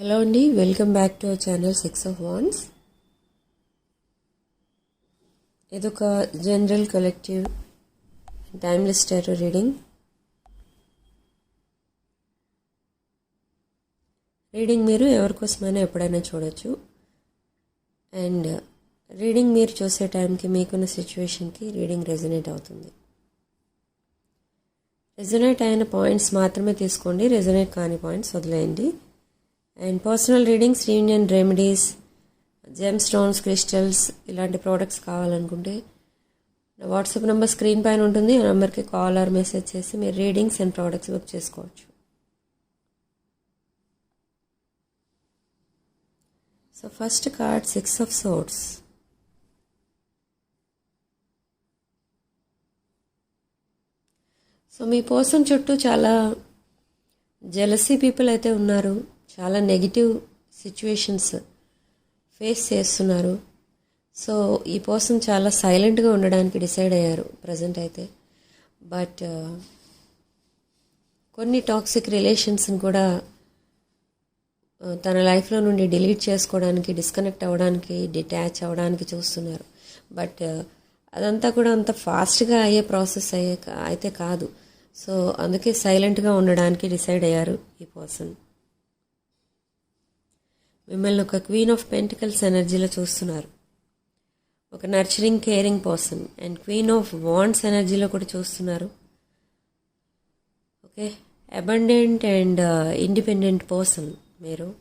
Hello అండి welcome back to our channel six of wands. ఇదొక general collective timeless tarot reading. Reading మీరు ఎవరికోసమైనా ఎప్పుడైనా చూడొచ్చు. అండ్ రీడింగ్ మీరు చూసే టైంకి మీకున్న సిచ్యువేషన్కి రీడింగ్ రెజనేట్ అవుతుంది. రెజనేట్ అయిన పాయింట్స్ మాత్రమే తీసుకోండి రెజనేట్ కాని పాయింట్స్ వదిలేయండి. And personal readings reunion remedies gemstones crystals ఇలాంటి ప్రోడక్ట్స్ కావాలనుకుంటే నా వాట్సాప్ నెంబర్ స్క్రీన్ పైన ఉంటుంది. ఆ నెంబర్కి కాల్ ఆర్ మెసేజ్ చేసి మీరు రీడింగ్స్ అండ్ ప్రోడక్ట్స్ బుక్ చేసుకోవచ్చు. So first card six of swords so me person చుట్టూ చాలా జెలసీ పీపుల్ అయితే ఉన్నారు. చాలా నెగిటివ్ సిచ్యువేషన్స్ ఫేస్ చేస్తున్నారు. సో ఈ పర్సన్ చాలా సైలెంట్గా ఉండడానికి డిసైడ్ అయ్యారు ప్రజెంట్ అయితే. బట్ uh, కొన్ని టాక్సిక్ రిలేషన్స్ని కూడా uh, తన లైఫ్లో నుండి డిలీట్ చేసుకోవడానికి డిస్కనెక్ట్ అవ్వడానికి డిటాచ్ అవ్వడానికి చూస్తున్నారు. బట్ uh, అదంతా కూడా అంత ఫాస్ట్గా అయ్యే ప్రాసెస్ అయ్యే అయితే కాదు. సో అందుకే సైలెంట్గా ఉండడానికి డిసైడ్ అయ్యారు ఈ పర్సన్ మిమ్మల్ని ఒక క్వీన్ ఆఫ్ పెంటికల్స్ ఎనర్జీలో చూస్తున్నారు. ఒక nurturing caring person. And queen of wands ఎనర్జీలో కూడా చూస్తున్నారు. Okay? Abundant and independent person మీరు.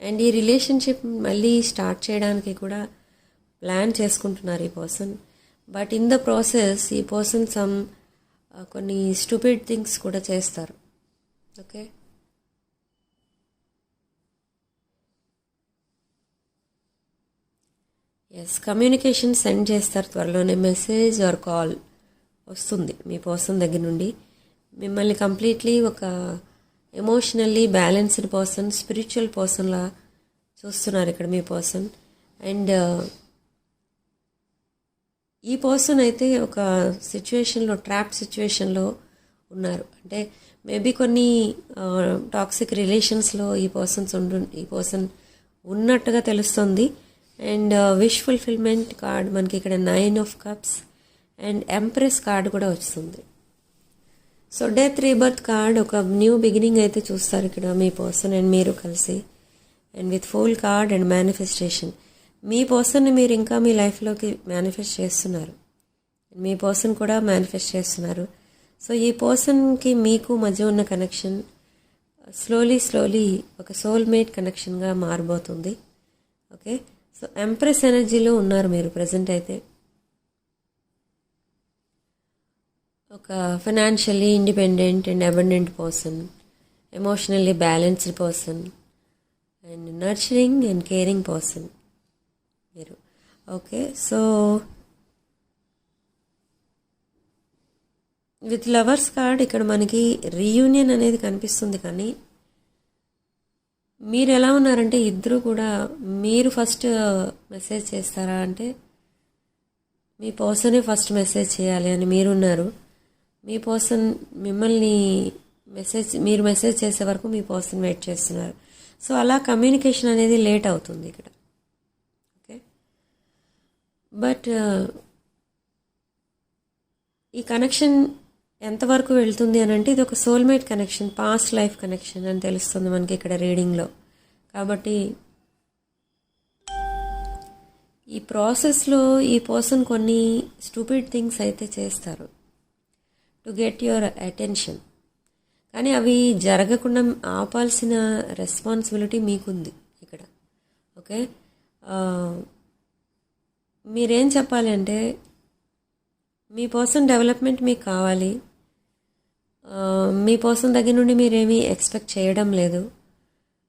అండ్ ఈ రిలేషన్షిప్ మళ్ళీ స్టార్ట్ చేయడానికి కూడా ప్లాన్ చేసుకుంటున్నారు ఈ person. But in the process ఈ పర్సన్ సమ్ కొన్ని స్టూపిడ్ థింగ్స్ కూడా చేస్తారు. ఓకే? ఎస్ కమ్యూనికేషన్ సెండ్ చేస్తారు త్వరలోనే. మెసేజ్ ఆర్ కాల్ వస్తుంది మీ పర్సన్ దగ్గర నుండి. మిమ్మల్ని కంప్లీట్లీ ఒక ఎమోషనల్లీ బ్యాలెన్స్డ్ పర్సన్ స్పిరిచువల్ పర్సన్లా చూస్తున్నారు ఇక్కడ మీ పర్సన్ అండ్ uh, ఈ పర్సన్ అయితే ఒక సిచ్యువేషన్లో ట్రాప్ సిచ్యువేషన్లో ఉన్నారు. అంటే మేబీ కొన్ని uh, టాక్సిక్ రిలేషన్స్లో ఈ పర్సన్స్ ఉండు ఈ పర్సన్ ఉన్నట్టుగా తెలుస్తుంది. అండ్ విష్ ఫుల్ఫిల్మెంట్ కార్డ్ మనకి ఇక్కడ nine of cups and empress card కూడా వస్తుంది. సో డెత్ రీబర్త్ కార్డ్ ఒక న్యూ బిగినింగ్ అయితే చూస్తారు ఇక్కడ మీ పర్సన్ అండ్ మీరు కలిసి. And with full card and manifestation మీ పర్సన్ని మీరు ఇంకా మీ లైఫ్లోకి మేనిఫెస్ట్ చేస్తున్నారు. మీ పర్సన్ కూడా మేనిఫెస్ట్ చేస్తున్నారు. సో ఈ పర్సన్కి మీకు మధ్య ఉన్న కనెక్షన్ స్లోలీ స్లోలీ ఒక సోల్మేట్ కనెక్షన్గా మారబోతుంది. ఓకే సో ఎంప్రెస్ ఎనర్జీలో ఉన్నారు మీరు ప్రజెంట్ అయితే. ఒక financially independent and abundant person emotionally balanced person and nurturing and caring person మీరు. Okay so with lovers card ఇక్కడ మనకి రీయూనియన్ అనేది కనిపిస్తుంది కానీ మీరు ఎలా ఉన్నారంటే ఇద్దరు కూడా మీరు ఫస్ట్ మెసేజ్ చేస్తారా అంటే మీ పర్సనే ఫస్ట్ మెసేజ్ చేయాలి అని మీరున్నారు. మీ పర్సన్ మిమ్మల్ని మెసేజ్ మీరు మెసేజ్ చేసే వరకు మీ పర్సన్ వెయిట్ చేస్తున్నారు. సో అలా కమ్యూనికేషన్ అనేది లేట్ అవుతుంది ఇక్కడ. ఓకే? బట్ ఈ కనెక్షన్ ఎంతవరకు వెళ్తుంది అని అంటే ఇది ఒక soulmate connection past life connection అని తెలుస్తుంది మనకి ఇక్కడ రీడింగ్లో కాబట్టి ఈ ప్రాసెస్లో ఈ పర్సన్ కొన్ని స్టూపిడ్ థింగ్స్ అయితే చేస్తారు టు గెట్ యువర్ అటెన్షన్ కానీ అవి జరగకుండా ఆపాల్సిన రెస్పాన్సిబిలిటీ మీకుంది ఇక్కడ. ఓకే మీరేం చెప్పాలి అంటే మీ పర్సన్ డెవలప్మెంట్ మీకు కావాలి. మీ పర్సన్ దగ్గర నుండి మీరేమీ ఎక్స్పెక్ట్ చేయడం లేదు.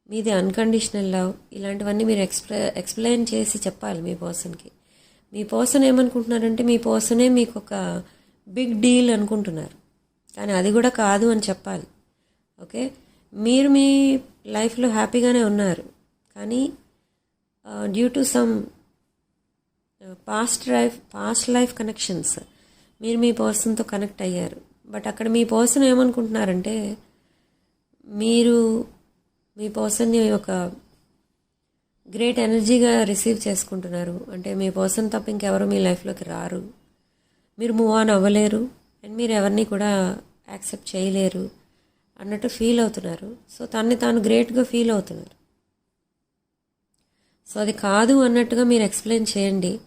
మీది అన్కండిషనల్ లవ్. ఇలాంటివన్నీ మీరు ఎక్స్ప్లె ఎక్స్ప్లెయిన్ చేసి చెప్పాలి మీ పర్సన్కి. మీ పర్సన్ ఏమనుకుంటున్నారంటే మీ పర్సనే మీకు ఒక బిగ్ డీల్ అనుకుంటున్నారు. కానీ అది కూడా కాదు అని చెప్పాలి. ఓకే? మీరు మీ లైఫ్లో హ్యాపీగానే ఉన్నారు. కానీ due to some past life past life connections మీరు మీ పర్సన్తో కనెక్ట్ అయ్యారు. బట్ అక్కడ మీ పర్సన్ ఏమనుకుంటున్నారంటే మీరు మీ పర్సన్ని ఒక గ్రేట్ ఎనర్జీగా రిసీవ్ చేసుకుంటున్నారు. అంటే మీ పర్సన్ తప్ప ఇంకెవరు మీ లైఫ్లోకి రారు. మీరు మూవ్ ఆన్ అవ్వలేరు. అండ్ మీరు ఎవరిని కూడా యాక్సెప్ట్ చేయలేరు అన్నట్టు ఫీల్ అవుతున్నారు. సో తన్ని తాను గ్రేట్గా ఫీల్ అవుతున్నారు. సో అది కాదు అన్నట్టుగా మీరు ఎక్స్ప్లెయిన్ చేయండి.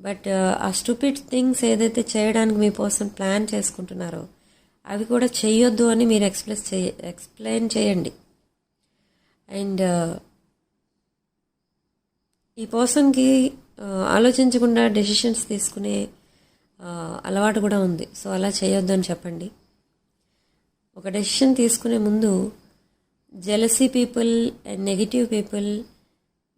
బట్ ఆ స్టూపిడ్ థింగ్స్ ఏదైతే చేయడానికి మీ పర్సన్ ప్లాన్ చేసుకుంటున్నారో అవి కూడా చేయొద్దు అని మీరు ఎక్స్ప్రెస్ చేయ ఎక్స్ప్లెయిన్ చేయండి. అండ్ ఈ పర్సన్కి ఆలోచించకుండా డెసిషన్స్ తీసుకునే అలవాటు కూడా ఉంది. సో అలా చేయొద్దు అని చెప్పండి. ఒక డెసిషన్ తీసుకునే ముందు jealousy people and negative people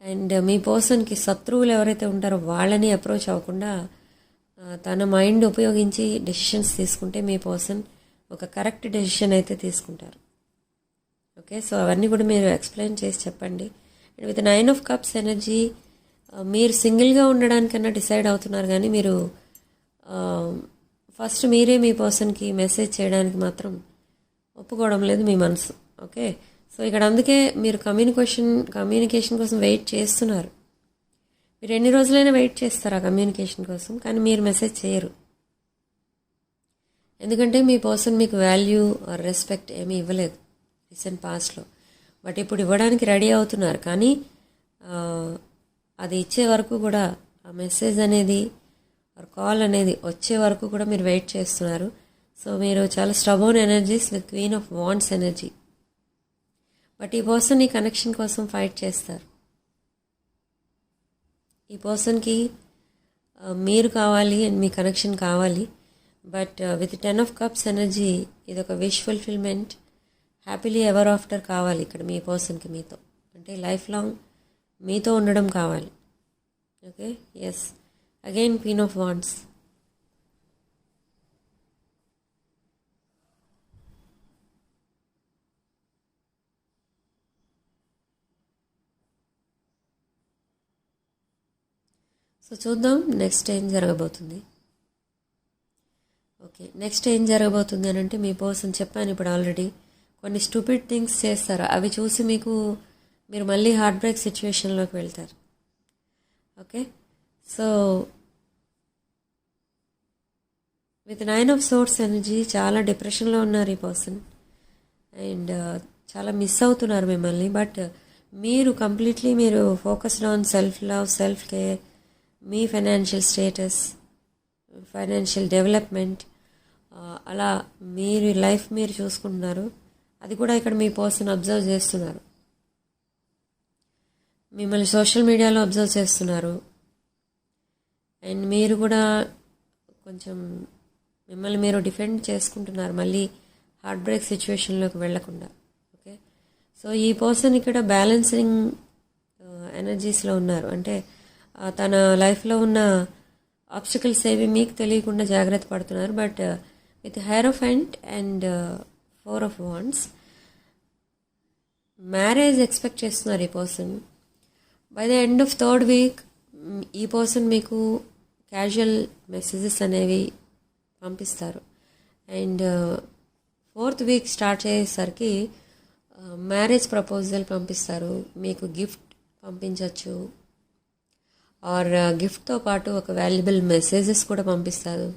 and మీ పర్సన్కి శత్రువులు ఎవరైతే ఉంటారో వాళ్ళని అప్రోచ్ అవ్వకుండా తన మైండ్ ఉపయోగించి డెసిషన్స్ తీసుకుంటే మీ పర్సన్ ఒక కరెక్ట్ డెసిషన్ అయితే తీసుకుంటారు. ఓకే సో అవన్నీ కూడా మీరు ఎక్స్ప్లెయిన్ చేసి చెప్పండి. And with nine of cups energy మీరు సింగిల్గా ఉండడానికన్నా డిసైడ్ అవుతున్నారు కానీ మీరు um, ఫస్ట్ మీరే మీ పర్సన్కి మెసేజ్ చేయడానికి మాత్రం ఒప్పుకోవడం లేదు మీ మనసు. ఓకే సో ఇక్కడ అందుకే మీరు కమ్యూనికేషన్ కమ్యూనికేషన్ కోసం వెయిట్ చేస్తున్నారు. మీరు ఎన్ని రోజులైనా వెయిట్ చేస్తారు ఆ కమ్యూనికేషన్ కోసం కానీ మీరు మెసేజ్ చేయరు. ఎందుకంటే మీ పర్సన్ మీకు వాల్యూ ఆర్ రెస్పెక్ట్ ఏమీ ఇవ్వలేదు రీసెంట్ పాస్ట్లో. బట్ ఇప్పుడు ఇవ్వడానికి రెడీ అవుతున్నారు. కానీ అది ఇచ్చే వరకు కూడా ఆ మెసేజ్ అనేది ఆర్ కాల్ అనేది వచ్చే వరకు కూడా మీరు వెయిట్ చేస్తున్నారు. సో మీరు చాలా stubborn energies with queen of wands energy. But ఈ పర్సన్ ఈ కనెక్షన్ కోసం ఫైట్ చేస్తారు. ఈ పర్సన్కి మీరు కావాలి అండ్ మీ కనెక్షన్ కావాలి. But with ten of cups energy ఇది ఒక wish fulfilment happily ever after కావాలి ఇక్కడ మీ పర్సన్కి మీతో. అంటే లైఫ్ లాంగ్ మీతో ఉండడం కావాలి. Okay yes again queen of wands so చూద్దాం నెక్స్ట్ ఏం జరగబోతుంది. ఓకే. నెక్స్ట్ ఏం జరగబోతుంది అని అంటే మీ పర్సన్ చెప్పాను ఇప్పుడు ఆల్రెడీ కొన్ని స్టూపిడ్ థింగ్స్ చేస్తారు. అవి చూసి మీకు మీరు మళ్ళీ హార్ట్ బ్రేక్ సిచ్యువేషన్లోకి వెళ్తారు. Okay? So with nine of swords energy చాలా డిప్రెషన్లో ఉన్నారు ఈ పర్సన్ అండ్ uh, చాలా మిస్ అవుతున్నారు మిమ్మల్ని. బట్ uh, మీరు కంప్లీట్లీ మీరు focused on self love self care me financial status financial development అలా మీరు లైఫ్ మీరు చూసుకుంటున్నారు. అది కూడా ఇక్కడ మీ పర్సన్ అబ్జర్వ్ చేస్తున్నారు. మిమ్మల్ని సోషల్ మీడియాలో అబ్జర్వ్ చేస్తున్నారు. అండ్ మీరు కూడా కొంచెం మిమ్మల్ని మీరు డిఫెండ్ చేసుకుంటున్నారు. మళ్ళీ హార్ట్ బ్రేక్ సిచ్యువేషన్లోకి వెళ్ళకుండా ఓకే? సో ఈ పర్సన్ ఇక్కడ బ్యాలెన్సింగ్ ఎనర్జీస్లో ఉన్నారు. అంటే తన లైఫ్లో ఉన్న ఆబ్స్టికల్స్ ఏవి మీకు తెలియకుండా జాగ్రత్త పడుతున్నారు. But with heir of and and four of wands. Marriage expect చేస్తున్నారు ఈ person. By the end of third week ఈ పర్సన్ మీకు క్యాజువల్ మెసేజెస్ అనేవి పంపిస్తారు. అండ్ ఫోర్త్ వీక్ స్టార్ట్ చేసేసరికి మ్యారేజ్ ప్రపోజల్ పంపిస్తారు. మీకు గిఫ్ట్ పంపించవచ్చు ఆర్ గిఫ్ట్తో పాటు ఒక వాల్యుబుల్ మెసేజెస్ కూడా పంపిస్తారు.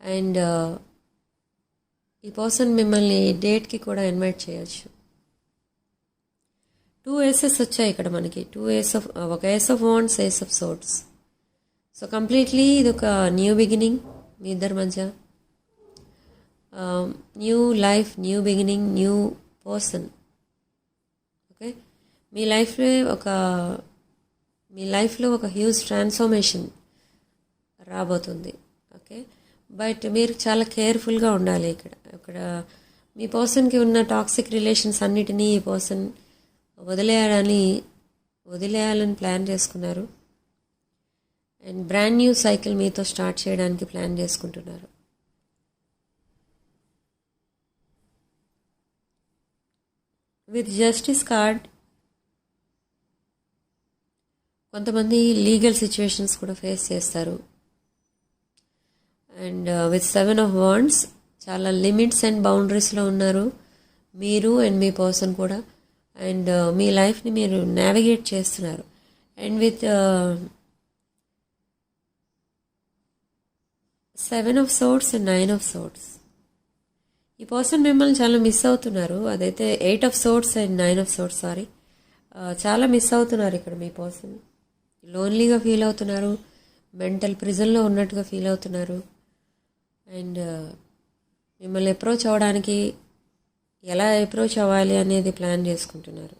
అండ్ ఈ పర్సన్ మిమ్మల్ని డేట్కి కూడా ఇన్వైట్ చేయొచ్చు. టూ ఏసెస్ వచ్చాయి ఇక్కడ మనకి. టూ ఏస్ ఆఫ్ ఒక ace of wands ace of swords so completely ఇది ఒక న్యూ బిగినింగ్ మీ ఇద్దరి మధ్య. New life new beginning new person. Okay? మీ లైఫ్లో ఒక మీ లైఫ్లో ఒక హ్యూజ్ ట్రాన్స్ఫర్మేషన్ రాబోతుంది. ఓకే? బట్ మీరు చాలా కేర్ఫుల్గా ఉండాలి ఇక్కడ. ఇక్కడ మీ పర్సన్కి ఉన్న టాక్సిక్ రిలేషన్స్ అన్నిటినీ ఈ పర్సన్ వదిలేయాలని వదిలేయాలని ప్లాన్ చేసుకున్నారు. అండ్ బ్రాండ్ న్యూ సైకిల్ మీతో స్టార్ట్ చేయడానికి ప్లాన్ చేసుకుంటున్నారు. విత్ జస్టిస్ కార్డ్ కొంతమంది లీగల్ సిచ్యువేషన్స్ కూడా ఫేస్ చేస్తారు. And with seven of wands చాలా లిమిట్స్ అండ్ బౌండరీస్లో ఉన్నారు. మీరు అండ్ మీ పర్సన్ కూడా. అండ్ uh, మీ లైఫ్ని మీరు నావిగేట్ చేస్తున్నారు. And with seven of swords and nine of swords ఈ పర్సన్ మిమ్మల్ని చాలా మిస్ అవుతున్నారు. అదైతే eight of swords and nine of swords sorry చాలా మిస్ అవుతున్నారు ఇక్కడ మీ పర్సన్ లోన్లీగా ఫీల్ అవుతున్నారు. మెంటల్ ప్రిజన్లో ఉన్నట్టుగా ఫీల్ అవుతున్నారు. అండ్ మిమ్మల్ని అప్రోచ్ అవ్వడానికి ఎలా అప్రోచ్ అవ్వాలి అనేది ప్లాన్ చేసుకుంటున్నారు?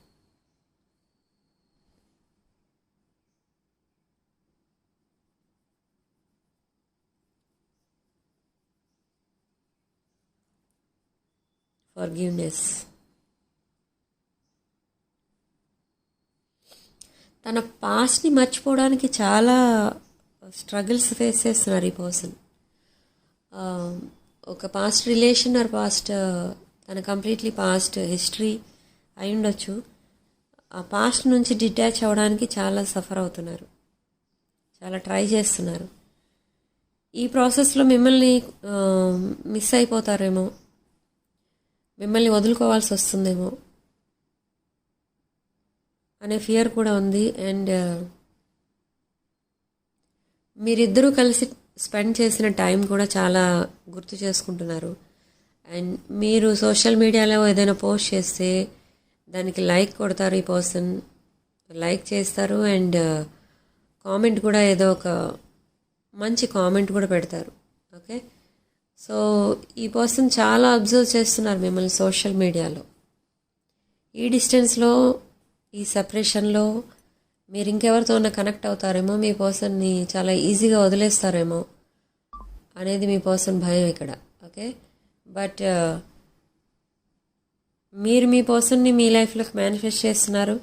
ఫర్గివ్నెస్ తన పాస్ట్ని మర్చిపోవడానికి చాలా స్ట్రగుల్స్ ఫేస్ చేస్తున్నారు ఈ పర్సన్ Um, ఒక పాస్ట్ రిలేషన్ ఆర్ పాస్ట్ తన కంప్లీట్లీ పాస్ట్ హిస్టరీ అయి ఉండొచ్చు. ఆ పాస్ట్ నుంచి డిటాచ్ అవ్వడానికి చాలా సఫర్ అవుతున్నారు. చాలా ట్రై చేస్తున్నారు. ఈ ప్రాసెస్లో మిమ్మల్ని um, మిస్ అయిపోతారేమో. మిమ్మల్ని వదులుకోవాల్సి వస్తుందేమో. అనే ఫియర్ కూడా ఉంది. అండ్ uh, మీరిద్దరూ కలిసి స్పెండ్ చేసిన టైం కూడా చాలా గుర్తు చేసుకుంటున్నారు. అండ్ మీరు సోషల్ మీడియాలో ఏదైనా పోస్ట్ చేస్తే దానికి లైక్ కొడతారు ఈ పర్సన్ లైక్ చేస్తారు అండ్ uh, కామెంట్ కూడా ఏదో ఒక మంచి కామెంట్ కూడా పెడతారు. ఓకే? సో ఈ పర్సన్ చాలా అబ్జర్వ్ చేస్తున్నారు మిమ్మల్ని సోషల్ మీడియాలో. ఈ డిస్టెన్స్లో ఈ సపరేషన్లో మీరు ఇంకెవరితో కనెక్ట్ అవుతారేమో మీ పర్సన్ని చాలా ఈజీగా వదిలేస్తారేమో అనేది మీ పర్సన్ భయం ఇక్కడ ఓకే? బట్ మీరు మీ పర్సన్ని మీ లైఫ్లోకి మేనిఫెస్ట్ చేస్తున్నారు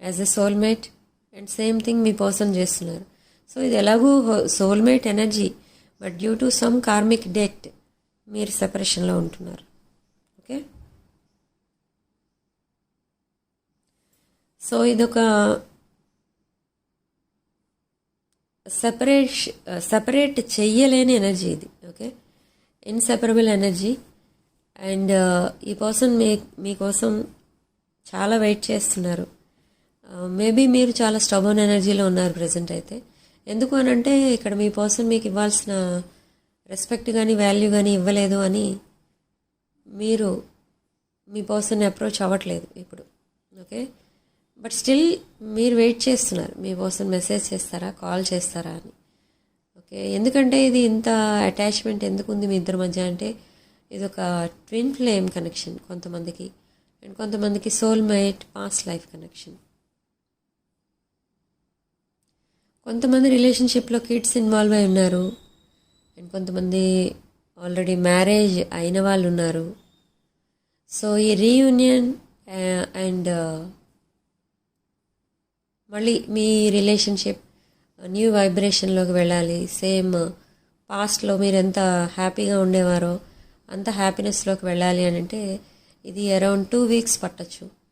as a soulmate and same thing me person చేస్తున్నారు. సో ఇది ఎలాగూ soulmate energy but due to some karmic debt మీరు సెపరేషన్లో ఉంటున్నారు ఓకే సో ఇదొక సపరేట్ సపరేట్ చెయ్యలేని ఎనర్జీ ఇది ఓకే ఇన్సెపరబుల్ ఎనర్జీ అండ్ ఈ పర్సన్ మీ మీకోసం చాలా వెయిట్ చేస్తున్నారు. Uh, మేబీ మీరు చాలా స్టబన్ ఎనర్జీలో ఉన్నారు ప్రజెంట్ అయితే. ఎందుకు అని అంటే ఇక్కడ మీ పర్సన్ మీకు ఇవ్వాల్సిన రెస్పెక్ట్ కానీ వాల్యూ కానీ ఇవ్వలేదు అని మీరు మీ పర్సన్ అప్రోచ్ అవ్వట్లేదు ఇప్పుడు ఓకే బట్ స్టిల్ మీరు వెయిట్ చేస్తున్నారు. మీ కోసం మెసేజ్ చేస్తారా? కాల్ చేస్తారా అని. ఓకే ఎందుకంటే ఇది ఇంత అటాచ్మెంట్ ఎందుకు ఉంది మీ ఇద్దరి మధ్య అంటే ఇది ఒక ట్విన్ ఫ్లేమ్ కనెక్షన్ కొంతమందికి. అండ్ కొంతమందికి సోల్మేట్ పాస్ట్ లైఫ్ కనెక్షన్ కొంతమంది రిలేషన్షిప్లో కిడ్స్ ఇన్వాల్వ్ అయి ఉన్నారు. అండ్ కొంతమంది ఆల్రెడీ మ్యారేజ్ అయిన వాళ్ళు ఉన్నారు. సో ఈ రీయూనియన్ అండ్ uh, మళ్ళీ మీ రిలేషన్షిప్ న్యూ వైబ్రేషన్లోకి వెళ్ళాలి. సేమ్ పాస్ట్లో మీరు ఎంత హ్యాపీగా ఉండేవారో అంత హ్యాపీనెస్లోకి వెళ్ళాలి అని అంటే ఇది అరౌండ్ టూ వీక్స్ పట్టచ్చు.